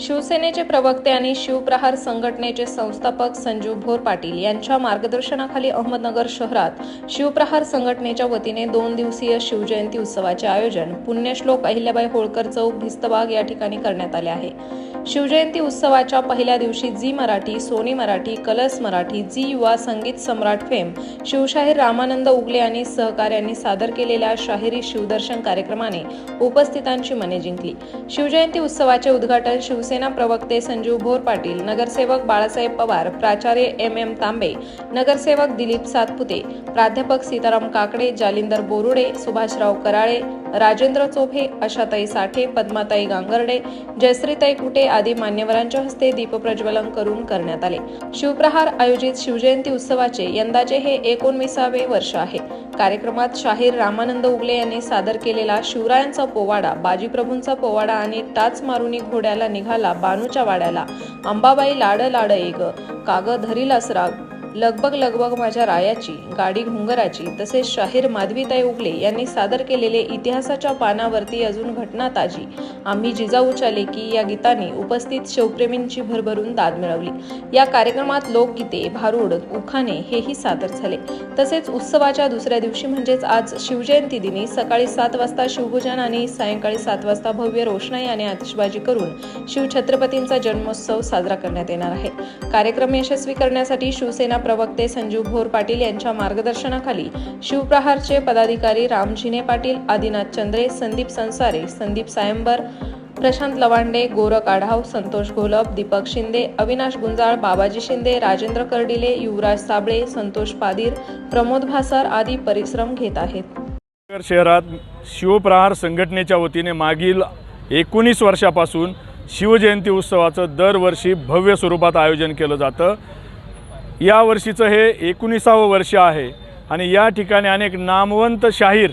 शिवसेनेचे प्रवक्ते आणि शिवप्रहार संघटनेचे संस्थापक संजीव भोर पाटील यांच्या मार्गदर्शनाखाली अहमदनगर शहरात शिवप्रहार संघटनेच्या वतीने दोन दिवसीय शिवजयंती उत्सवाचे आयोजन पुण्यश्लोक अहिल्याबाई होळकर चौक भिस्तबाग या ठिकाणी करण्यात आले आहे. शिवजयंती उत्सवाच्या पहिल्या दिवशी Zee Marathi Sony Marathi Colors Marathi Zee Yuva Sangeet Samrat fame शिवशाहीर रामानंद उगले आणि सहकार्यांनी सादर केलेल्या शाहिरी शिवदर्शन कार्यक्रमाने उपस्थितांची मने जिंकली. शिवजयंती उत्सवाचे उद्घाटन शिवसेना प्रवक्ते संजीव भोर पाटील नगरसेवक बाळासाहेब पवार प्राचार्य एम एम तांबे नगरसेवक दिलीप सातपुते प्राध्यापक सीताराम काकडे जालिंदर बोरुडे सुभाषराव कराळे राजेंद्र चोभे आशाताई साठे पद्माताई गांगर्डे जयश्रीताई कुटे आदी मान्यवरांच्या हस्ते दीपप्रज्वलन करून करण्यात आले. शिवप्रहार आयोजित शिवजयंती उत्सवाचे यंदाचे हे एकोणविसावे वर्ष आहे. कार्यक्रमात शाहीर रामानंद उगले यांनी सादर केलेला शिवरायांचा पोवाडा बाजीप्रभूंचा पोवाडा आणि टाच मारुनी घोड्याला निघाला बानूच्या वाड्याला. अंबाबाई लाड लाड एग काग धरील असराग लगबग लगबग माझ्या रायाची गाडी घुंगराची तसेच शाहीर माधवीताई उगले यांनी सादर केलेले इतिहासाच्या पानावरती अजून घटना ताजी. आम्ही जिजाऊच्या लेकी या गीताने उपस्थित शिवप्रेमींची भरभरून दाद मिळवली. या कार्यक्रमात लोकगीते भारुड उखाणे हेही सादर झाले. तसेच उत्सवाच्या दुसऱ्या दिवशी म्हणजेच आज शिवजयंती दिनी सकाळी सात वाजता शिवपूजन आणि सायंकाळी सात वाजता भव्य रोषणाई आणि आतिषबाजी करून शिवछत्रपतींचा जन्मोत्सव साजरा करण्यात येणार आहे. कार्यक्रम यशस्वी करण्यासाठी शिवसेना प्रवक्ते संजीव भोर पाटील यांच्या मार्गदर्शनाखाली शिवप्रहारचे पदाधिकारी रामझिने पाटील आदिनाथ चंद्रे संदीप संसारे संदीप सायंबर प्रशांत लवांडे गोरख आढाव संतोष घोलप दीपक शिंदे अविनाश गुंजाळ बाबाजी शिंदे राजेंद्र कर्डिले युवराज साबळे संतोष पादीर प्रमोद भासार आदी परिश्रम घेत आहेत. शहरात शिवप्रहार संघटनेच्या वतीने मागील एकोणीस वर्षापासून शिवजयंती उत्सवाचं दरवर्षी भव्य स्वरूपात आयोजन केलं जातं. या वर्षीचं हे एकोणीसावं वर्ष आहे आणि या ठिकाणी अनेक नामवंत शाहीर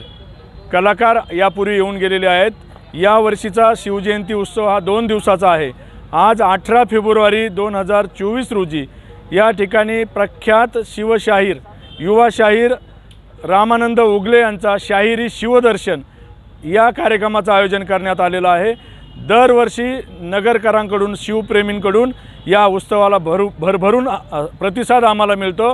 कलाकार यापूर्वी येऊन गेलेले आहेत. या वर्षीचा शिवजयंती उत्सव हा दोन दिवसाचा आहे. आज अठरा फेब्रुवारी दोन हजार चोवीस रोजी या ठिकाणी प्रख्यात शिवशाहीर युवा शाहीर रामानंद उगले यांचा शाहिरी शिवदर्शन या कार्यक्रमाचं आयोजन करण्यात आलेलं आहे. दरवर्षी नगरकरांकडून शिवप्रेमींकडून या उत्सवाला भरू भरभरून प्रतिसाद आम्हाला मिळतो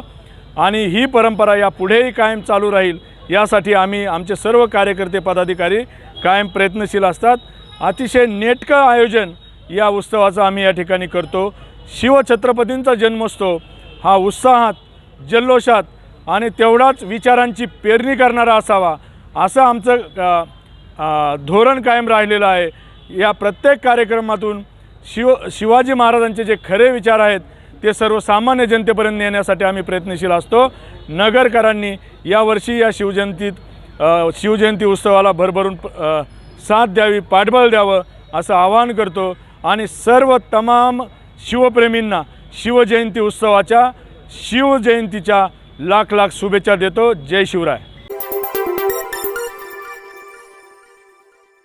आणि ही परंपरा या पुढेही कायम चालू राहील यासाठी आम्ही आमचे सर्व कार्यकर्ते पदाधिकारी कायम प्रयत्नशील असतात. अतिशय नेटकं आयोजन या उत्सवाचं आम्ही या ठिकाणी करतो. शिवछत्रपतींचा जन्मोत्सव हा उत्साहात जल्लोषात आणि तेवढाच विचारांची पेरणी करणारा असावा असं आमचं धोरण कायम राहिलेलं आहे. या प्रत्येक कार्यक्रमातून शिव शिवाजी महाराजांचे जे खरे विचार आहेत ते सर्वसामान्य जनतेपर्यंत नेण्यासाठी आम्ही प्रयत्नशील असतो. नगरकरांनी यावर्षी या शिवजयंतीत शिवजयंती उत्सवाला भरभरून साथ द्यावी पाठबळ द्यावं असं आवाहन करतो. आणि सर्व तमाम शिवप्रेमींना शिवजयंती उत्सवाच्या शिवजयंतीच्या लाख लाख शुभेच्छा देतो. जय शिवराय.